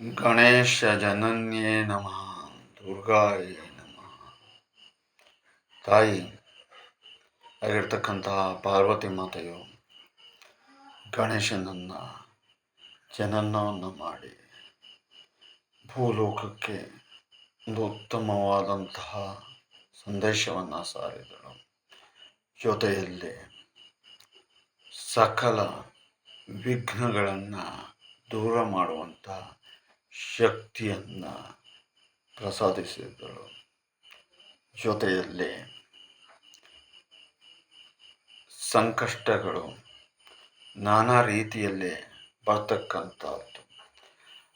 ಗಣೇಶ ಜನನ್ಯೇ ನಮಃ, ದುರ್ಗಾಯೇ ನಮಃ. ತಾಯಿ ಆಗಿರ್ತಕ್ಕಂತಹ ಪಾರ್ವತಿ ಮಾತೆಯು ಗಣೇಶನನ್ನು ಜನನವನ್ನು ಮಾಡಿ ಭೂಲೋಕಕ್ಕೆ ಒಂದು ಉತ್ತಮವಾದಂತಹ ಸಂದೇಶವನ್ನು ಸಾರಿದಳು. ಜೊತೆಯಲ್ಲಿ ಸಕಲ ವಿಘ್ನಗಳನ್ನು ದೂರ ಮಾಡುವಂಥ ಶಕ್ತಿಯನ್ನು ಪ್ರಸಾದಿಸಿದರು. ಜೊತೆಯಲ್ಲಿ ಸಂಕಷ್ಟಗಳು ನಾನಾ ರೀತಿಯಲ್ಲಿ ಬರ್ತಕ್ಕಂಥದ್ದು.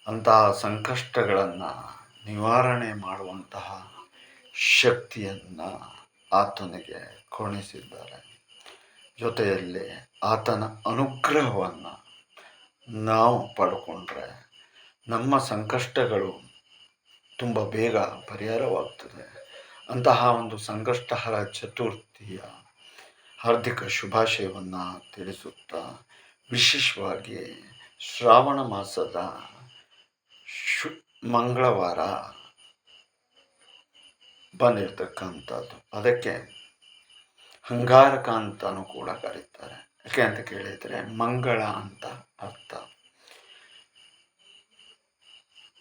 ಅಂತಹ ಸಂಕಷ್ಟಗಳನ್ನು ನಿವಾರಣೆ ಮಾಡುವಂತಹ ಶಕ್ತಿಯನ್ನು ಆತನಿಗೆ ಕೊಣಿಸಿದ್ದಾರೆ. ಜೊತೆಯಲ್ಲಿ ಆತನ ಅನುಗ್ರಹವನ್ನು ನಾವು ಪಡ್ಕೊಂಡ್ರೆ ನಮ್ಮ ಸಂಕಷ್ಟಗಳು ತುಂಬ ಬೇಗ ಪರಿಹಾರವಾಗ್ತದೆ. ಅಂತಹ ಒಂದು ಸಂಕಷ್ಟಹರ ಚತುರ್ಥಿಯ ಹಾರ್ದಿಕ ಶುಭಾಶಯವನ್ನು ತಿಳಿಸುತ್ತಾ ವಿಶೇಷವಾಗಿ ಶ್ರಾವಣ ಮಾಸದ ಶು, ಮಂಗಳವಾರ ಬಂದಿರತಕ್ಕಂಥದ್ದು. ಅದಕ್ಕೆ ಹಂಗಾರಕ ಅಂತಲೂ ಕೂಡ ಕರೀತಾರೆ. ಯಾಕೆ ಅಂತ ಕೇಳಿದರೆ ಮಂಗಳ ಅಂತ ಅರ್ಥ.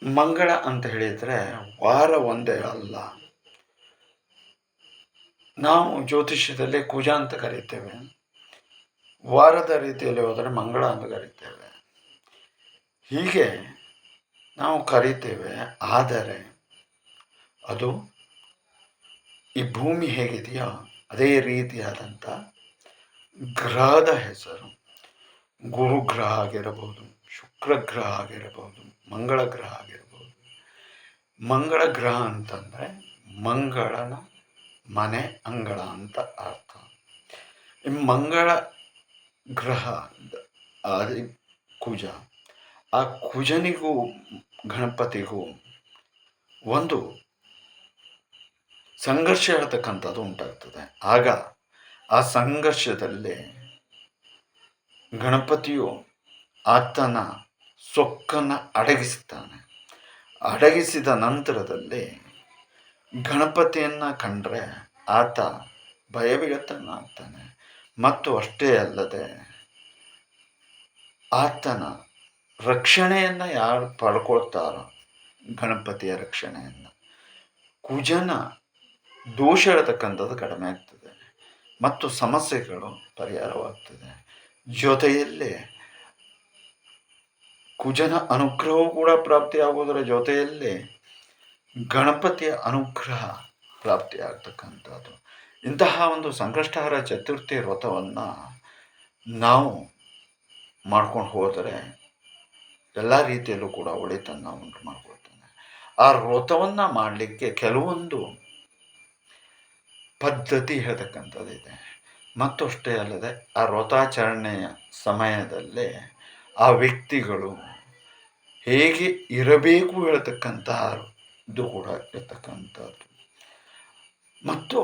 ಮಂಗಳ ಅಂತ ಹೇಳಿದರೆ ವಾರ ಒಂದೇ ಅಲ್ಲ. ನಾವು ಜ್ಯೋತಿಷ್ಯದಲ್ಲಿ ಕುಜ ಅಂತ ಕರಿತೇವೆ. ವಾರದ ರೀತಿಯಲ್ಲಿ ಹೋದರೆ ಮಂಗಳ ಅಂತ ಕರಿತೇವೆ. ಹೀಗೆ ನಾವು ಕರಿತೇವೆ, ಆದರೆ ಅದು ಈ ಭೂಮಿ ಹೇಗಿದೆಯೋ ಅದೇ ರೀತಿಯಾದಂಥ ಗ್ರಹದ ಹೆಸರು. ಗುರುಗ್ರಹ ಆಗಿರಬಹುದು ಶುಕ್ರ ಗ್ರಹ ಆಗಿರಬಹುದು ಮಂಗಳ ಗ್ರಹ ಆಗಿರಬಹುದು ಮಂಗಳ ಗ್ರಹ ಅಂತಂದರೆ ಮಂಗಳನ ಮನೆ ಅಂಗಳ ಅಂತ ಅರ್ಥ. ಈ ಮಂಗಳ ಗ್ರಹ ಕುಜ, ಆ ಕುಜನಿಗೂ ಗಣಪತಿಗೂ ಒಂದು ಸಂಘರ್ಷ ಹೇಳ್ತಕ್ಕಂಥದ್ದು ಉಂಟಾಗ್ತದೆ. ಆಗ ಆ ಸಂಘರ್ಷದಲ್ಲಿ ಗಣಪತಿಯು ಆತನ ಸೊಕ್ಕನ್ನು ಅಡಗಿಸುತ್ತಾನೆ. ಅಡಗಿಸಿದ ನಂತರದಲ್ಲಿ ಗಣಪತಿಯನ್ನು ಕಂಡರೆ ಆತ ಭಯವಿಗತನಾಗ್ತಾನೆ ಮತ್ತು ಅಷ್ಟೇ ಅಲ್ಲದೆ ಆತನ ರಕ್ಷಣೆಯನ್ನು ಯಾರು ಪಡ್ಕೊಳ್ತಾರೋ, ಗಣಪತಿಯ ರಕ್ಷಣೆಯನ್ನು, ಕುಜನ ದೋಷ ಇರತಕ್ಕಂಥದ್ದು ಕಡಿಮೆ ಆಗ್ತದೆ. ಮತ್ತು ಸಮಸ್ಯೆಗಳು ಪರಿಹಾರವಾಗ್ತದೆ. ಜೊತೆಯಲ್ಲಿ ಕುಜನ ಅನುಗ್ರಹವೂ ಕೂಡ ಪ್ರಾಪ್ತಿಯಾಗುವುದರ ಜೊತೆಯಲ್ಲಿ ಗಣಪತಿಯ ಅನುಗ್ರಹ ಪ್ರಾಪ್ತಿಯಾಗ್ತಕ್ಕಂಥದ್ದು. ಇಂತಹ ಒಂದು ಸಂಕಷ್ಟಹರ ಚತುರ್ಥಿ ವ್ರತವನ್ನು ನಾವು ಮಾಡ್ಕೊಂಡು ಹೋದರೆ ಎಲ್ಲ ರೀತಿಯಲ್ಲೂ ಕೂಡ ಒಳಿತನ್ನು ಉಂಟು ಮಾಡ್ಕೊಳ್ತಾನೆ ಆ ವ್ರತವನ್ನು ಮಾಡಲಿಕ್ಕೆ ಕೆಲವೊಂದು ಪದ್ಧತಿ ಹೇಳ್ತಕ್ಕಂಥದ್ದಿದೆ. ಮತ್ತು ಅಷ್ಟೇ ಅಲ್ಲದೆ ಆ ವ್ರತಾಚರಣೆಯ ಸಮಯದಲ್ಲಿ ಆ ವ್ಯಕ್ತಿಗಳು ಹೇಗೆ ಇರಬೇಕು ಹೇಳ್ತಕ್ಕಂತಹ ಇದು ಕೂಡ ಇರತಕ್ಕಂಥದ್ದು. ಮತ್ತು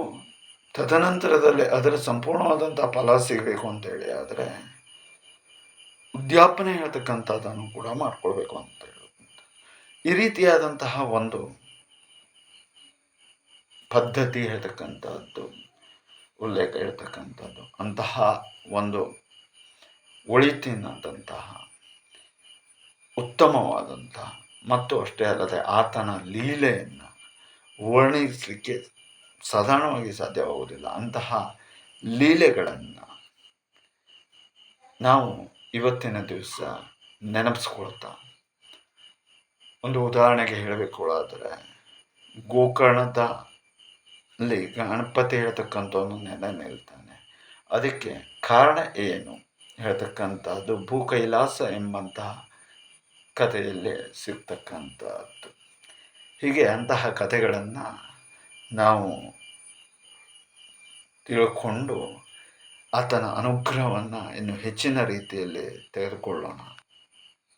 ತದನಂತರದಲ್ಲಿ ಅದರ ಸಂಪೂರ್ಣವಾದಂಥ ಫಲ ಸಿಗಬೇಕು ಅಂತೇಳಿ ಆದರೆ ಉದ್ಯಾಪನೆ ಹೇಳ್ತಕ್ಕಂಥದ್ದನ್ನು ಕೂಡ ಮಾಡ್ಕೊಳ್ಬೇಕು ಅಂತ ಈ ರೀತಿಯಾದಂತಹ ಒಂದು ಪದ್ಧತಿ ಹೇಳ್ತಕ್ಕಂಥದ್ದು. ಉಲ್ಲೇಖ ಇರತಕ್ಕಂಥದ್ದು. ಅಂತಹ ಒಂದು ಒಳಿತಿನದಂತಹ ಉತ್ತಮವಾದಂತಹ, ಮತ್ತು ಅಷ್ಟೇ ಅಲ್ಲದೆ ಆತನ ಲೀಲೆಯನ್ನು ವರ್ಣಿಸಲಿಕ್ಕೆ ಸಾಧಾರಣವಾಗಿ ಸಾಧ್ಯವಾಗುವುದಿಲ್ಲ. ಅಂತಹ ಲೀಲೆಗಳನ್ನು ನಾವು ಇವತ್ತಿನ ದಿವಸ ನೆನಪಿಸ್ಕೊಳ್ತಾ, ಒಂದು ಉದಾಹರಣೆಗೆ ಹೇಳಬೇಕು. ಆದರೆ ಗೋಕರ್ಣದ ಅಲ್ಲಿ ಗಣಪತಿ ಹೇಳ್ತಕ್ಕಂಥವನು ನೆಲೆ ನಿಲ್ತಾನೆ ಅದಕ್ಕೆ ಕಾರಣ ಏನು? ಹೇಳ್ತಕ್ಕಂಥದ್ದು ಭೂ ಕೈಲಾಸ ಎಂಬಂತಹ ಕಥೆಯಲ್ಲಿ ಸಿಗ್ತಕ್ಕಂಥದ್ದು. ಹೀಗೆ ಅಂತಹ ಕಥೆಗಳನ್ನು ನಾವು ತಿಳ್ಕೊಂಡು ಆತನ ಅನುಗ್ರಹವನ್ನು ಇನ್ನು ಹೆಚ್ಚಿನ ರೀತಿಯಲ್ಲಿ ತೆಗೆದುಕೊಳ್ಳೋಣ.